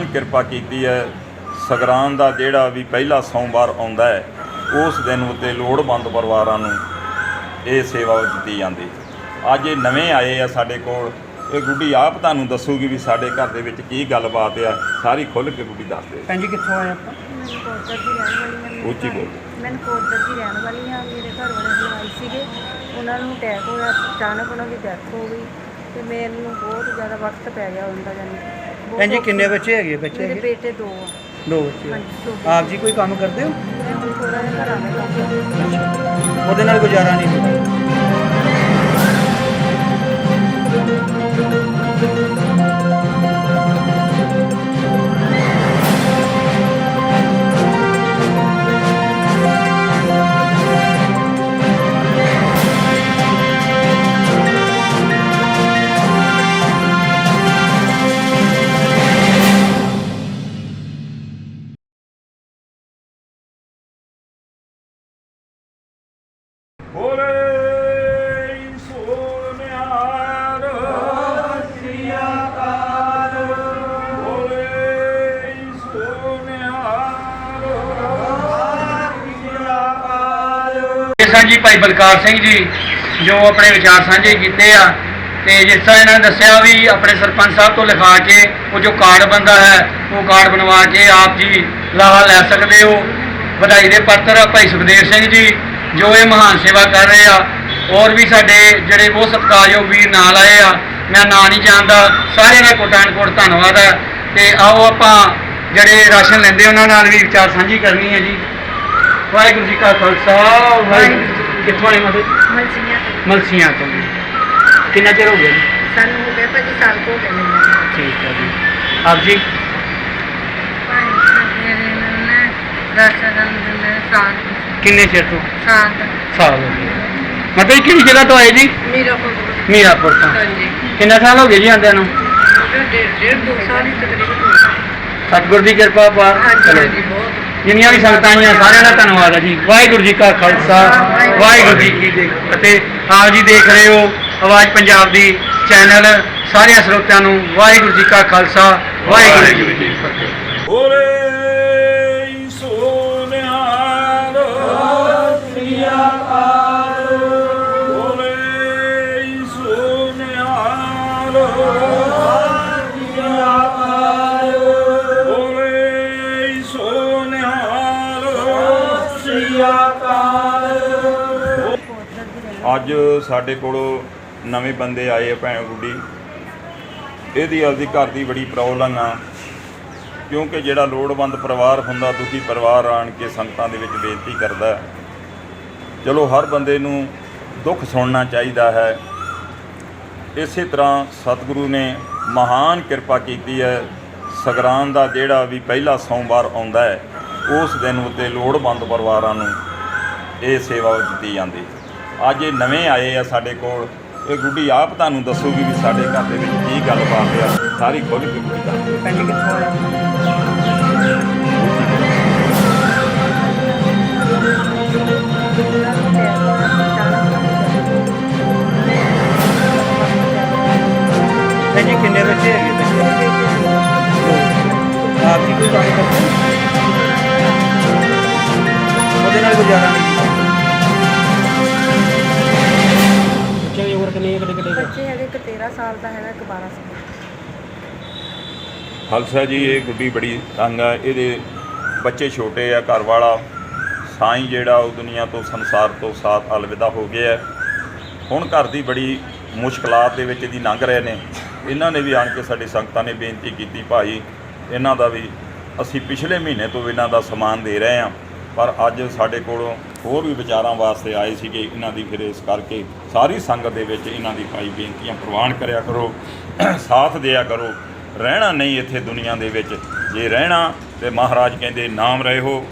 ਮਹਾਨ ਕਿਰਪਾ ਕੀਤੀ ਹੈ। ਸਗਰਾਨ ਦਾ ਜਿਹੜਾ ਵੀ ਪਹਿਲਾ ਸੋਮਵਾਰ ਆਉਂਦਾ ਹੈ ਉਸ ਦਿਨ ਉੱਤੇ ਲੋੜਵੰਦ ਪਰਿਵਾਰਾਂ ਨੂੰ ਇਹ ਸੇਵਾ ਦਿੱਤੀ ਜਾਂਦੀ ਅੱਜ ਇਹ ਨਵੇਂ ਆਏ ਆ ਸਾਡੇ ਕੋਲ। ਇਹ ਗੁੱਡੀ ਆਪ ਤੁਹਾਨੂੰ ਦੱਸੂਗੀ ਵੀ ਸਾਡੇ ਘਰ ਦੇ ਵਿੱਚ ਕੀ ਗੱਲਬਾਤ ਆ। ਸਾਰੀ ਖੁੱਲ੍ਹ ਕੇ ਗੁੱਡੀ ਦੱਸ ਦੇ ਭੈਣ ਜੀ ਕਿੱਥੋਂ ਆਏ ਆਪਾਂ? ਮੈਂ ਕੋਦਰ ਦੀ ਰਹਿਣ ਵਾਲੀ ਹਾਂ ਉੱਚੀ ਬੋਲ। ਮੈਂ ਕੋਦਰ ਦੀ ਰਹਿਣ ਵਾਲੀ ਹਾਂ ਮੇਰੇ ਘਰ ਵਾਲੇ ਹਲਵਾਈ ਸੀਗੇ। ਉਹਨਾਂ ਨੂੰ ਅਟੈਕ ਹੋਇਆ ਅਚਾਨਕ ਉਹਨਾਂ ਦੀ ਡੈਥ ਹੋ ਗਈ। ਤੇ ਮੈਨੂੰ ਬਹੁਤ ਜ਼ਿਆਦਾ ਵਕਤ ਪੈ ਗਿਆ ਉਹਨਾਂ ਦਾ ਜਾਨੀ ਬਹੁਤ ਭੈਣ ਜੀ ਕਿੰਨੇ ਬੱਚੇ ਹੈਗੇ? ਬੱਚੇ ਮੇਰੇ ਹੈਗੇ? ਬੇਟੇ ਦੋ ਆ। ਦੋ ਬੱਚੇ ਹਾਂਜੀ ਆਪ ਜੀ ਕੋਈ ਕੰਮ ਕਰਦੇ ਹੋ? ਮੈਂ ਹੁਣ ਥੋੜਾ ਜਿਹਾ ਘਰਾਂ ਦੇ ਕੰਮ ਉਹਦੇ ਨਾਲ ਗੁਜ਼ਾਰਾ ਨਹੀਂ ਹੁੰਦਾ? ਬੋਲੇ ਸੋਨਿਆਰ ਸ੍ਰੀ ਅਕਾਲ ਜੀ ਭਾਈ ਬਲਕਾਰ ਸਿੰਘ ਜੀ, ਜੋ ਆਪਣੇ ਵਿਚਾਰ ਸਾਂਝੇ ਕੀਤੇ ਆ, ਤੇ ਜਿਸ ਤਰ੍ਹਾਂ ਇਹਨਾਂ ਨੇ ਦੱਸਿਆ ਵੀ ਆਪਣੇ ਸਰਪੰਚ ਸਾਹਿਬ ਤੋਂ ਲਿਖਾ ਕੇ ਉਹ ਜੋ ਕਾਰਡ ਬੰਦਾ ਹੈ, ਉਹ ਕਾਰਡ ਬਣਵਾ ਕੇ ਆਪ ਜੀ ਲਾਹਾ ਲੈ ਸਕਦੇ ਹੋ। ਵਧਾਈ ਦੇ ਪਾਤਰ ਭਾਈ ਸੁਖਦੇਵ ਸਿੰਘ ਜੀ। ਜੋ ਇਹ ਮਹਾਨ ਸੇਵਾ ਕਰ ਰਹੇ ਆ ਔਰ ਵੀ ਸਾਡੇ ਜਿਹੜੇ ਬਹੁਤ ਸਤਿਕਾਰਯੋਗ ਵੀਰ ਨਾਲ ਆਏ ਆ ਮੈਂ ਨਾਂ ਨਹੀਂ ਜਾਣਦਾ ਸਾਰਿਆਂ ਦਾ ਕੋਟਾਨ ਕੋਟ ਧੰਨਵਾਦ ਹੈ। ਤੇ ਆਓ ਆਪਾਂ ਜਿਹੜੇ ਰਾਸ਼ਨ ਲੈਂਦੇ ਉਹਨਾਂ ਨਾਲ ਵੀ ਵਿਚਾਰ ਸਾਂਝੀ ਕਰਨੀ ਹੈ ਜੀ। ਵਾਹਿਗੁਰੂ ਜੀ ਕਾ ਖਾਲਸਾ ਵਾਹਿਗੁਰੂ ਜੀ- ਕਿੱਥੋਂ ਆਏ ਮਤਲਬ ਮਲਸੀਆਂ ਤੋਂ। ਮਲਸੀਆਂ ਤੋਂ। ਜੀ ਕਿੰਨਾ ਚਿਰ ਹੋ ਗਿਆ ਜੀ? ਸਾਨੂੰ ਹੋ ਗਿਆ ਭਾਜੀ ਸਾਲ ਕੋ ਹੋ ਮੈਨੂੰ। ਠੀਕ ਹੈ ਜੀ। ਆਪ ਜੀ? ਕਿੰਨੇ ਚਿਰ ਤੋਂ? ਸਾਲ ਹੋ ਗਏ। ਮਤਲਬ ਕਿਹੜੀ ਜਗ੍ਹਾ ਤੋਂ ਆਏ ਜੀ? ਮੇਰਾ ਕੋਲ ਮੀਰਾਪੁਰ ਤੋਂ। ਹਾਂਜੀ। ਕਿੰਨਾ ਸਾਲ ਹੋ ਗਏ ਜੀ ਆਂਦਿਆਂ ਨੂੰ? ਡੇਢ ਡੇਢ ਦੋ ਸਾਲ ਹੀ ਤਕਰੀਬਨ ਸਤਿਗੁਰ ਦੀ ਕਿਰਪਾ ਪਾਰ ਹਾਂਜੀ ਚਲੋ। ਹਾਂਜੀ ਬਹੁਤ। ਜਿੰਨੀਆਂ ਵੀ ਸੰਗਤਾਂ ਆਈਆਂ ਸਾਰਿਆਂ ਦਾ ਧੰਨਵਾਦ ਹੈ ਜੀ। ਵਾਹਿਗੁਰੂ ਜੀ ਕਾ ਖਾਲਸਾ ਵਾਹਿਗੁਰੂ ਜੀ ਕੀ ਫਤਿਹ। ਆਪ ਜੀ ਦੇਖ ਰਹੇ ਹੋ ਆਵਾਜ਼ ਪੰਜਾਬ ਦੀ ਚੈਨਲ ਸਾਰਿਆਂ ਸਰੋਤਿਆਂ ਨੂੰ ਵਾਹਿਗੁਰੂ ਜੀ ਕਾ ਖਾਲਸਾ ਵਾਹਿਗੁਰੂ ਜੀ ਕੀ ਫਤਿਹ। ਬੋਲੇ ਸ੍ਰੀ ਅੱਜ ਸਾਡੇ ਕੋਲ ਨਵੇਂ ਬੰਦੇ ਆਏ ਆ ਭੈਣ ਗੁੱਡੀ ਇਹਦੀ ਆਪਦੀ ਘਰ ਦੀ ਬੜੀ ਪ੍ਰੋਬਲਮ ਆ। ਕਿਉਂਕਿ ਜਿਹੜਾ ਲੋੜਵੰਦ ਪਰਿਵਾਰ ਹੁੰਦਾ, ਦੁਖੀ ਪਰਿਵਾਰ ਆਣ ਕੇ ਸੰਗਤਾਂ ਦੇ ਵਿੱਚ ਬੇਨਤੀ ਕਰਦਾ ਚਲੋ ਹਰ ਬੰਦੇ ਨੂੰ ਦੁੱਖ ਸੁਣਨਾ ਚਾਹੀਦਾ ਹੈ। ਇਸੇ ਤਰ੍ਹਾਂ ਸਤਿਗੁਰੂ ਨੇ ਮਹਾਨ ਕਿਰਪਾ ਕੀਤੀ ਹੈ। ਸਗਰਾਨ ਦਾ ਜਿਹੜਾ ਵੀ ਪਹਿਲਾ ਸੋਮਵਾਰ ਆਉਂਦਾ ਹੈ ਉਸ ਦਿਨ ਉੱਤੇ ਲੋੜਵੰਦ ਪਰਿਵਾਰਾਂ ਨੂੰ ਇਹ ਸੇਵਾ ਦਿੱਤੀ ਜਾਂਦੀ। ਅੱਜ ਇਹ ਨਵੇਂ ਆਏ ਆ ਸਾਡੇ ਕੋਲ। ਇਹ ਗੁੱਡੀ ਆਪ ਤੁਹਾਨੂੰ ਦੱਸੂਗੀ ਵੀ ਸਾਡੇ ਘਰ ਦੇ ਵਿੱਚ ਕੀ ਗੱਲਬਾਤ ਆ। ਸਾਰੀ ਖੁੱਲ੍ਹ ਕੇ ਗੁੱਡੀ ਦੱਸ ਦੇ ਕਿੱਥੋਂ ਆਏ ਨਾਲ ਗੁਜ਼ਾਰਾ ਨਹੀਂ ਹੁੰਦਾ ਬੱਚੇ ਦੀ ਉਮਰ ਕਿੰਨੀ ਹੈ? ਕਿੱਡੇ ਕਿੱਡੇ ਬੱਚੇ ਹੈਗੇ ਇੱਕ 13 ਸਾਲ ਦਾ ਹੈਗਾ ਇੱਕ 12 ਸਾਲ ਦਾ। ਖਾਲਸਾ ਜੀ ਇਹ ਗੁੱਡੀ ਬੜੀ ਤੰਗ ਆ। ਇਹਦੇ ਬੱਚੇ ਛੋਟੇ ਆ ਘਰ ਵਾਲਾ। ਸਾਈਂ ਜਿਹੜਾ ਉਹ ਦੁਨੀਆ ਤੋਂ ਸੰਸਾਰ ਤੋਂ ਸਾਥ ਅਲਵਿਦਾ ਹੋ ਗਿਆ ਹੈ। ਹੁਣ ਘਰ ਦੀ ਬੜੀ ਮੁਸ਼ਕਲਾਤ ਦੇ ਵਿੱਚ ਦੀ ਲੰਘ ਰਹੇ ਨੇ। ਇਹਨਾਂ ਨੇ ਵੀ ਆਣ ਕੇ ਸਾਡੀ ਸੰਗਤਾਂ ਨੇ ਬੇਨਤੀ ਕੀਤੀ ਭਾਈ ਇਹਨਾਂ ਦਾ ਵੀ ਅਸੀਂ ਪਿਛਲੇ ਮਹੀਨੇ ਤੋਂ ਇਹਨਾਂ ਦਾ ਸਮਾਨ ਦੇ ਰਹੇ ਹਾਂ। ਪਰ ਅੱਜ ਸਾਡੇ ਕੋਲੋਂ ਹੋਰ ਵੀ ਵਿਚਾਰਾਂ ਵਾਸਤੇ ਆਏ ਸੀਗੇ, ਇਹਨਾਂ ਦੀ ਫਿਰ ਇਸ ਕਰਕੇ ਸਾਰੀ ਸੰਗਤ ਦੇ ਵਿੱਚ ਇਹਨਾਂ ਦੀ ਭਾਈ ਬੇਨਤੀਆਂ ਪ੍ਰਵਾਨ ਕਰਿਆ ਕਰੋ, ਸਾਥ ਦਿਆ ਕਰੋ। ਰਹਿਣਾ ਨਹੀਂ ਇੱਥੇ ਦੁਨੀਆ ਦੇ ਵਿੱਚ। ਜੇ ਰਹਿਣਾ ਤੇ ਮਹਾਰਾਜ ਕਹਿੰਦੇ, ਨਾਮ ਰਹਿਓ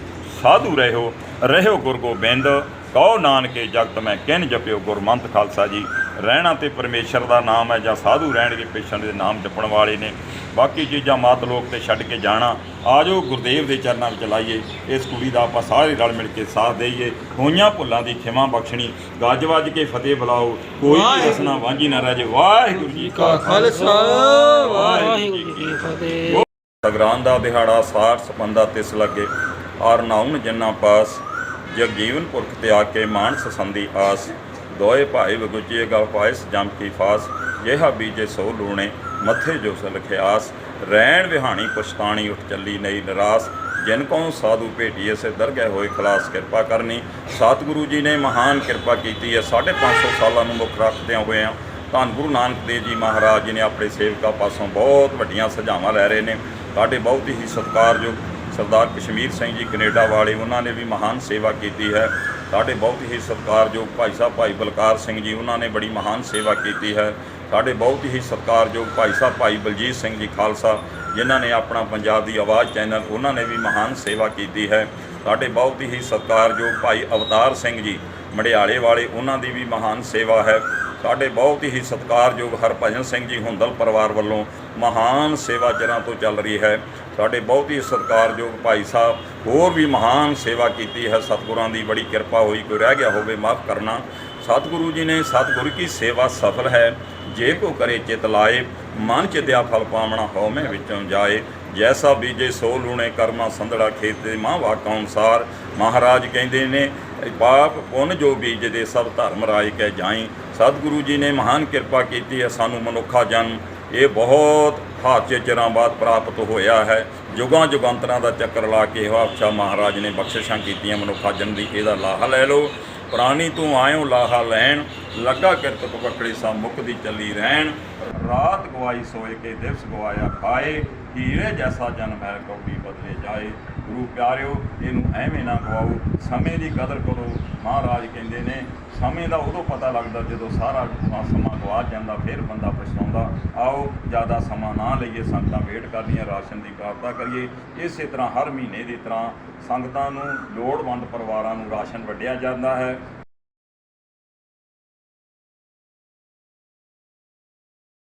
ਸਾਧੂ ਰਹਿਓ ਰਹਿਓ ਗੁਰ ਗੋਬਿੰਦ, ਕਹੋ ਨਾਨਕੇ ਜਗਤ ਮੈਂ, ਕਿਨ ਜਪਿਓ ਗੁਰਮੰਤ ਖਾਲਸਾ ਜੀ। ਰਹਿਣਾ ਤੇ ਪਰਮੇਸ਼ਰ ਦਾ ਨਾਮ ਹੈ ਜਾਂ ਸਾਧੂ ਰਹਿਣਗੇ ਪੇਸ਼ਣ ਦੇ ਨਾਮ ਜਪਣ ਵਾਲੇ ਨੇ। ਬਾਕੀ ਚੀਜ਼ਾਂ ਮਾਤ ਲੋਕ ਤੇ ਛੱਡ ਕੇ ਜਾਣਾ ਆਜੋ ਗੁਰਦੇਵ ਦੇ ਚਰਨਾਂ ਵਿੱਚ ਲਾਈਏ ਇਸ ਕੁੜੀ ਦਾ ਆਪਾਂ ਸਾਰੇ ਰਲ ਮਿਲ ਕੇ ਸਾਥ ਦੇਈਏ। ਹੋਈਆਂ ਭੁੱਲਾਂ ਦੀ ਖਿਮਾ ਬਖਸ਼ਣੀ ਗੱਜ ਵੱਜ ਕੇ ਫਤਿਹ ਬੁਲਾਓ। ਕੋਈ ਰਸਨਾ ਵਾਂਝੀ ਨਾ ਰਹਿ ਜੇ। ਵਾਹਿਗੁਰੂ ਜੀ ਕਾ ਖਾਲਸਾ ਵਾਹਿਗੁਰੂ ਜੀ ਕੀ ਫਤਿਹ। ਸਗਰਾਨ ਦਾ ਦਿਹਾੜਾ ਸਾਰ ਸਬੰਧਾ ਤਿਸ ਲੱਗੇ। ਔਰ ਨਾਉਨ ਜਿੰਨਾ ਪਾਸ ਜਗ ਜੀਵਨ ਪੁਰਖ ਤੇ ਆ ਕੇ ਮਾਨਸ ਸੰਦੀ ਆਸ। ਦੋਏ ਭਾਈ ਵਗੁਜੇ ਗਲ ਪਾਇਸ ਜਮ ਕੀ ਫਾਸ। ਜਿਹਾ ਬੀਜੇ ਸੋ ਲੂਣੇ, ਮੱਥੇ ਜੋ ਸਲਖਿਆਸ ਰਹਿਣ ਵਿਹਾਣੀ ਪੁਸ਼ਤਾਣੀ ਉੱਠ ਚੱਲੀ ਨਈ ਨਿਰਾਸ। ਜਿਨ ਕੋ ਸਾਧੂ ਭੇਟੀਏ, ਸੇ ਦਰਗਹਿ ਹੋਏ ਖਲਾਸ ਕਿਰਪਾ ਕਰਨੀ। ਸਤਿਗੁਰੂ ਜੀ ਨੇ ਮਹਾਨ ਕਿਰਪਾ ਕੀਤੀ ਹੈ 550 ਸਾਲਾਂ ਨੂੰ ਮੁੱਖ ਰੱਖਦਿਆਂ ਹੋਇਆਂ ਧੰਨ ਗੁਰੂ ਨਾਨਕ ਦੇਵ ਜੀ ਮਹਾਰਾਜ ਜੀ ਨੇ ਆਪਣੇ ਸੇਵਕਾਂ ਪਾਸੋਂ ਬਹੁਤ ਵੱਡੀਆਂ ਸਜ਼ਾਵਾਂ ਲੈ ਰਹੇ ਨੇ। ਸਾਡੇ ਬਹੁਤ ਹੀ ਸਤਿਕਾਰਯੋਗ ਸਰਦਾਰ ਕਸ਼ਮੀਰ ਸਿੰਘ ਜੀ ਕੈਨੇਡਾ ਵਾਲੇ, ਉਹਨਾਂ ਨੇ ਵੀ ਮਹਾਨ ਸੇਵਾ ਕੀਤੀ ਹੈ। ਸਾਡੇ ਬਹੁਤ ਹੀ ਸਤਿਕਾਰਯੋਗ ਭਾਈ ਸਾਹਿਬ, ਭਾਈ ਬਲਕਾਰ ਸਿੰਘ ਜੀ, ਉਹਨਾਂ ਨੇ ਬੜੀ ਮਹਾਨ ਸੇਵਾ ਕੀਤੀ ਹੈ। ਸਾਡੇ ਬਹੁਤ ਹੀ ਸਤਿਕਾਰਯੋਗ ਭਾਈ ਸਾਹਿਬ, ਭਾਈ ਬਲਜੀਤ ਸਿੰਘ ਜੀ ਖਾਲਸਾ, ਜਿਨ੍ਹਾਂ ਨੇ ਆਪਣਾ ਪੰਜਾਬ ਦੀ ਆਵਾਜ਼ ਚੈਨਲ, ਉਹਨਾਂ ਨੇ ਵੀ ਮਹਾਨ ਸੇਵਾ ਕੀਤੀ ਹੈ। ਸਾਡੇ ਬਹੁਤ ਹੀ ਸਤਿਕਾਰਯੋਗ ਭਾਈ ਅਵਤਾਰ ਸਿੰਘ ਜੀ ਮੜਿਆਲੇ ਵਾਲੇ ਉਹਨਾਂ ਦੀ ਵੀ ਮਹਾਨ ਸੇਵਾ ਹੈ। ਸਾਡੇ ਬਹੁਤ ਹੀ ਸਤਿਕਾਰਯੋਗ ਹਰਭਜਨ ਸਿੰਘ ਜੀ ਹੁੰਦਲ ਪਰਿਵਾਰ ਵੱਲੋਂ ਮਹਾਨ ਸੇਵਾ ਚਿਰਾਂ ਤੋਂ ਚੱਲ ਰਹੀ ਹੈ। ਸਾਡੇ ਬਹੁਤ ਹੀ ਸਤਿਕਾਰਯੋਗ ਭਾਈ ਸਾਹਿਬ, ਹੋਰ ਵੀ ਮਹਾਨ ਸੇਵਾ ਕੀਤੀ ਹੈ। ਸਤਿਗੁਰਾਂ ਦੀ ਬੜੀ ਕਿਰਪਾ ਹੋਈ, ਕੋਈ ਰਹਿ ਗਿਆ ਹੋਵੇ, ਮਾਫ ਕਰਨਾ। ਸਤਿਗੁਰੂ ਜੀ ਨੇ ਸਤਿਗੁਰ ਕੀ ਸੇਵਾ ਸਫਲ ਹੈ। ਜੇ ਕੋ ਕਰੇ ਚਿਤ ਲਾਏ, ਮਨ ਚਿਤਿਆ ਫਲ ਪਾਵਣਾ ਹਉਮੈ ਵਿੱਚੋਂ ਜਾਏ। ਜੈਸਾ ਬੀਜੇ ਸੋ ਲੂਣੇ ਕਰਮਾ ਸੰਧੜਾ ਖੇਤ ਦੇ ਮਾਂ ਵਾਕਾਂ ਅਨੁਸਾਰ। ਮਹਾਰਾਜ ਕਹਿੰਦੇ ਨੇ ਪਾਪ ਪੁੰਨ ਜੋ ਬੀਜਦੇ ਸਭ ਧਰਮ ਰਾਏ ਕਹਿ ਜਾਈ। ਸਤਿਗੁਰੂ ਜੀ ਨੇ ਮਹਾਨ ਕਿਰਪਾ ਕੀਤੀ ਹੈ, ਸਾਨੂੰ ਮਨੁੱਖਾ ਜਨਮ। ਇਹ ਬਹੁਤ ਹਾਦਸੇ ਚਿਰਾਂ ਬਾਅਦ ਪ੍ਰਾਪਤ ਹੋਇਆ ਹੈ। ਯੁਗਾਂ ਯੁਗਾਂਤਰਾਂ ਦਾ ਚੱਕਰ ਲਾ ਕੇ ਇਹ ਮਹਾਰਾਜ ਨੇ ਬਖਸ਼ਿਸ਼ਾਂ ਕੀਤੀਆਂ ਮਨੁੱਖਾ ਜਨਮ ਦੀ, ਇਹਦਾ ਲਾਹਾ ਲੈ ਲਓ। ਪ੍ਰਾਣੀ ਤੂੰ ਆਇਓ ਲਾਹਾ ਲੈਣ, ਲੱਗਾ ਕਿਰਤ ਪਕੜੀ ਸਾ ਮੁਕਦੀ ਚੱਲੀ ਰਹਿਣ। ਰਾਤ ਗਵਾਈ ਸੋਏ ਕੇ ਦਿਵਸ ਗਵਾਇਆ ਖਾਏ ਹੀਰੇ ਜੈਸਾ ਜਨਮ ਹੈ ਕੌਡੀ ਬਦਲੇ ਜਾਏ। ਗੁਰੂ ਪਿਆਰਿਓ, ਇਹਨੂੰ ਐਵੇਂ ਨਾ ਗਵਾਓ, ਸਮੇਂ ਦੀ ਕਦਰ ਕਰੋ। ਮਹਾਰਾਜ ਕਹਿੰਦੇ ਨੇ, ਸਮੇਂ ਦਾ ਉਦੋਂ ਪਤਾ ਲੱਗਦਾ ਜਦੋਂ ਸਾਰਾ ਸਮਾਂ ਗਵਾ ਜਾਂਦਾ, ਫਿਰ ਬੰਦਾ ਪਛਤਾਉਂਦਾ। ਆਓ, ਜ਼ਿਆਦਾ ਸਮਾਂ ਨਾ ਲਈਏ, ਸੰਗਤਾਂ ਵੇਟ ਕਰਦੀਆਂ ਰਾਸ਼ਨ ਦੀ ਪ੍ਰਾਪਤਾ ਕਰੀਏ। ਇਸੇ ਤਰ੍ਹਾਂ ਹਰ ਮਹੀਨੇ ਦੀ ਤਰ੍ਹਾਂ ਸੰਗਤਾਂ ਨੂੰ ਲੋੜਵੰਦ ਪਰਿਵਾਰਾਂ ਨੂੰ ਰਾਸ਼ਨ ਵੰਡਿਆ ਜਾਂਦਾ ਹੈ।